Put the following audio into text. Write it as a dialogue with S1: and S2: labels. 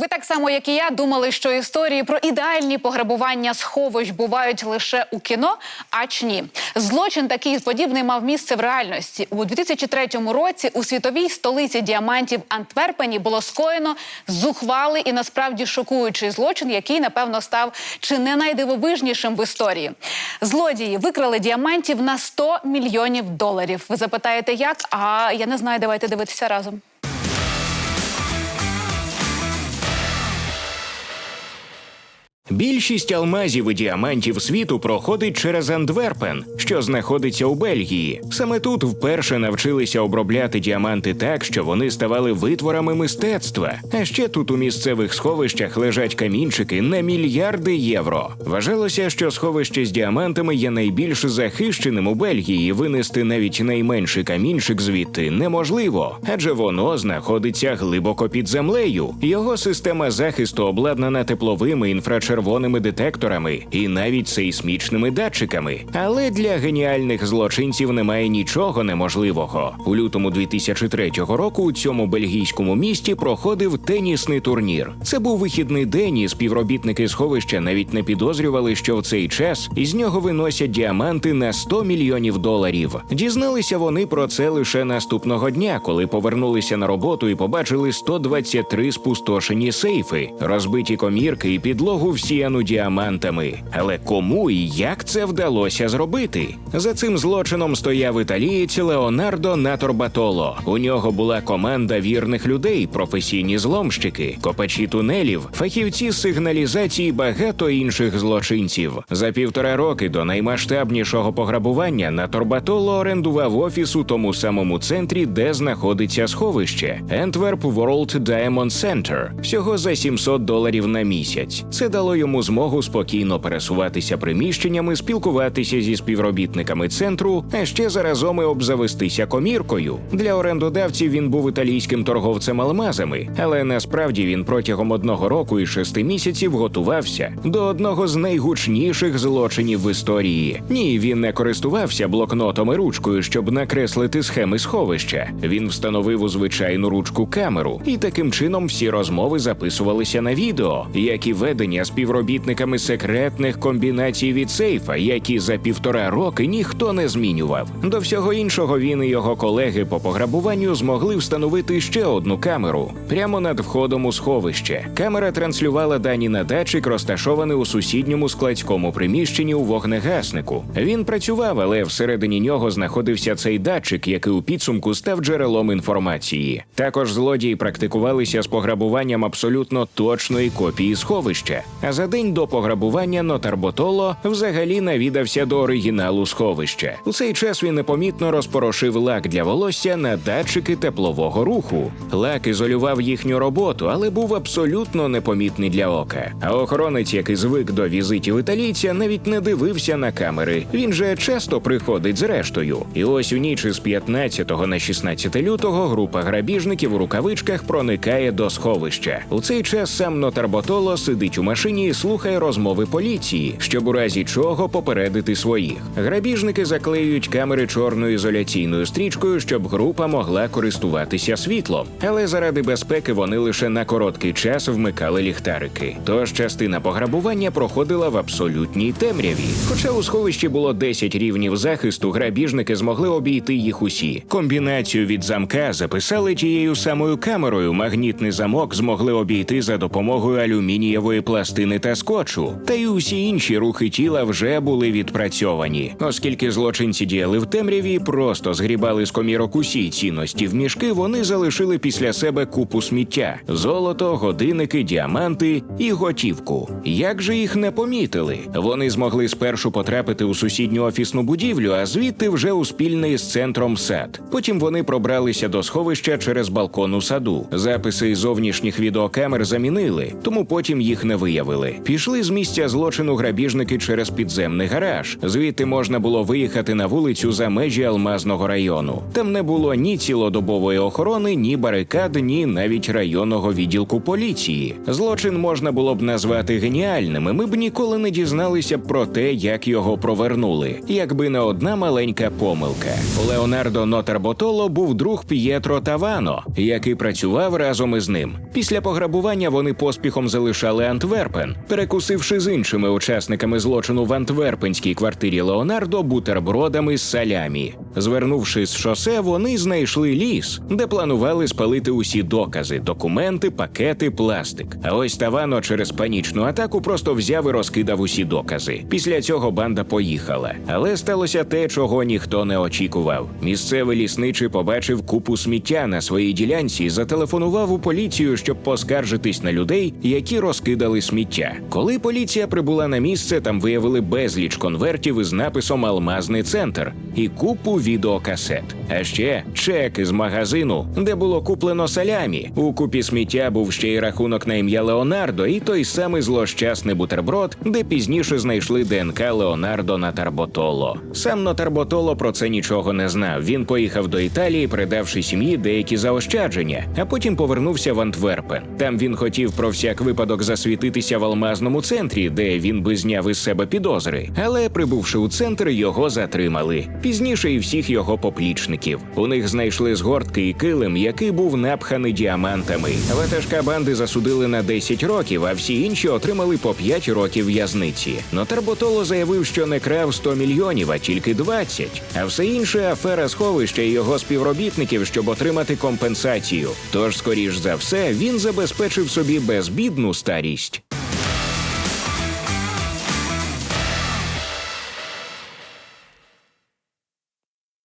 S1: Ви так само, як і я, думали, що історії про ідеальні пограбування сховищ бувають лише у кіно, ач ні. Злочин такий подібний мав місце в реальності. У 2003 році у світовій столиці діамантів Антверпені було скоєно зухвалий і насправді шокуючий злочин, який напевно став чи не найдивовижнішим в історії. Злодії викрали діамантів на 100 мільйонів доларів. Ви запитаєте, як? А я не знаю, давайте дивитися разом.
S2: Більшість алмазів і діамантів світу проходить через Антверпен, що знаходиться у Бельгії. Саме тут вперше навчилися обробляти діаманти так, що вони ставали витворами мистецтва. А ще тут у місцевих сховищах лежать камінчики на мільярди євро. Вважалося, що сховище з діамантами є найбільш захищеним у Бельгії. Винести навіть найменший камінчик звідти неможливо, адже воно знаходиться глибоко під землею. Його система захисту обладнана тепловими інфрачервоними детекторами і навіть сейсмічними датчиками. Але для геніальних злочинців немає нічого неможливого. У лютому 2003 року у цьому бельгійському місті проходив тенісний турнір. Це був вихідний день, і співробітники сховища навіть не підозрювали, що в цей час із нього виносять діаманти на 100 мільйонів доларів. Дізналися вони про це лише наступного дня, коли повернулися на роботу і побачили 123 спустошені сейфи, розбиті комірки і підлогу всіяну діамантами. Але кому і як це вдалося зробити? За цим злочином стояв італієць Леонардо Наторбатоло. У нього була команда вірних людей, професійні зломщики, копачі тунелів, фахівці сигналізації, багато інших злочинців. За півтора роки до наймасштабнішого пограбування Наторбатоло орендував офіс у тому самому центрі, де знаходиться сховище Antwerp World Diamond Center. Всього за 700 доларів на місяць. Це дало йому змогу спокійно пересуватися приміщеннями, спілкуватися зі співробітниками центру, а ще заразом і обзавестися коміркою. Для орендодавців він був італійським торговцем алмазами, але насправді він протягом одного року і шести місяців готувався до одного з найгучніших злочинів в історії. Ні, він не користувався блокнотом і ручкою, щоб накреслити схеми сховища. Він встановив у звичайну ручку камеру, і таким чином всі розмови записувалися на відео, як і ведення співробітниками секретних комбінацій від сейфа, які за півтора роки ніхто не змінював. До всього іншого він і його колеги по пограбуванню змогли встановити ще одну камеру прямо над входом у сховище. Камера транслювала дані на датчик, розташований у сусідньому складському приміщенні у вогнегаснику. Він працював, але всередині нього знаходився цей датчик, який у підсумку став джерелом інформації. Також злодії практикувалися з пограбуванням абсолютно точної копії сховища. А за день до пограбування Нотар Ботоло взагалі навідався до оригіналу сховища. У цей час він непомітно розпорошив лак для волосся на датчики теплового руху. Лак ізолював їхню роботу, але був абсолютно непомітний для ока. А охоронець, який звик до візитів італійця, навіть не дивився на камери. Він же часто приходить з рештою. І ось у ніч із 15 на 16 лютого група грабіжників у рукавичках проникає до сховища. У цей час сам Нотар Ботоло сидить у машині і слухає розмови поліції, щоб у разі чого попередити своїх. Грабіжники заклеюють камери чорною ізоляційною стрічкою, щоб група могла користуватися світлом. Але заради безпеки вони лише на короткий час вмикали ліхтарики. Тож частина пограбування проходила в абсолютній темряві. Хоча у сховищі було 10 рівнів захисту, грабіжники змогли обійти їх усі. Комбінацію від замка записали тією самою камерою. Магнітний замок змогли обійти за допомогою алюмінієвої пластини та скотчу. Та й усі інші рухи тіла вже були відпрацьовані, оскільки злочинці діяли в темряві, і просто згрібали з комірок усі цінності в мішки. Вони залишили після себе купу сміття: золото, годинники, діаманти і готівку. Як же їх не помітили? Вони змогли спершу потрапити у сусідню офісну будівлю, а звідти вже у спільний з центром сад. Потім вони пробралися до сховища через балкон у саду. Записи зовнішніх відеокамер замінили, тому потім їх не виявили. Вирішили. Пішли з місця злочину грабіжники через підземний гараж. Звідти можна було виїхати на вулицю за межі Алмазного району. Там не було ні цілодобової охорони, ні барикад, ні навіть районного відділку поліції. Злочин можна було б назвати геніальним. і Ми б ніколи не дізналися про те, як його провернули, якби не одна маленька помилка. Леонардо Нотарботоло був друг П'єтро Тавано, який працював разом із ним. Після пограбування вони поспіхом залишали Антверпен, перекусивши з іншими учасниками злочину в антверпенській квартирі Леонардо бутербродами з салямі. Звернувши з шосе, вони знайшли ліс, де планували спалити усі докази, документи, пакети, пластик. А ось Тавано через панічну атаку просто взяв і розкидав усі докази. Після цього банда поїхала. Але сталося те, чого ніхто не очікував. Місцевий лісничий побачив купу сміття на своїй ділянці і зателефонував у поліцію, щоб поскаржитись на людей, які розкидали сміття. Коли поліція прибула на місце, там виявили безліч конвертів із написом Алмазний центр і купу відеокасет. А ще чек із магазину, де було куплено салямі. У купі сміття був ще й рахунок на ім'я Леонардо, і той самий злощасний бутерброд, де пізніше знайшли ДНК Леонардо на Тарботоло. Сам Нотарботоло про це нічого не знав. Він поїхав до Італії, придавши сім'ї деякі заощадження, а потім повернувся в Антверпен. Там він хотів про всяк випадок засвітитися в алмазному центрі, де він би зняв із себе підозри. Але прибувши у центр, його затримали. Пізніше і всіх його поплічників. У них знайшли згортки і килим, який був напханий діамантами. Ватажка банди засудили на 10 років, а всі інші отримали по 5 років в'язниці. Нотар Ботоло заявив, що не крав 100 мільйонів, а тільки 20. А все інше афера сховища і його співробітників, щоб отримати компенсацію. Тож, скоріш за все, він забезпечив собі безбідну старість.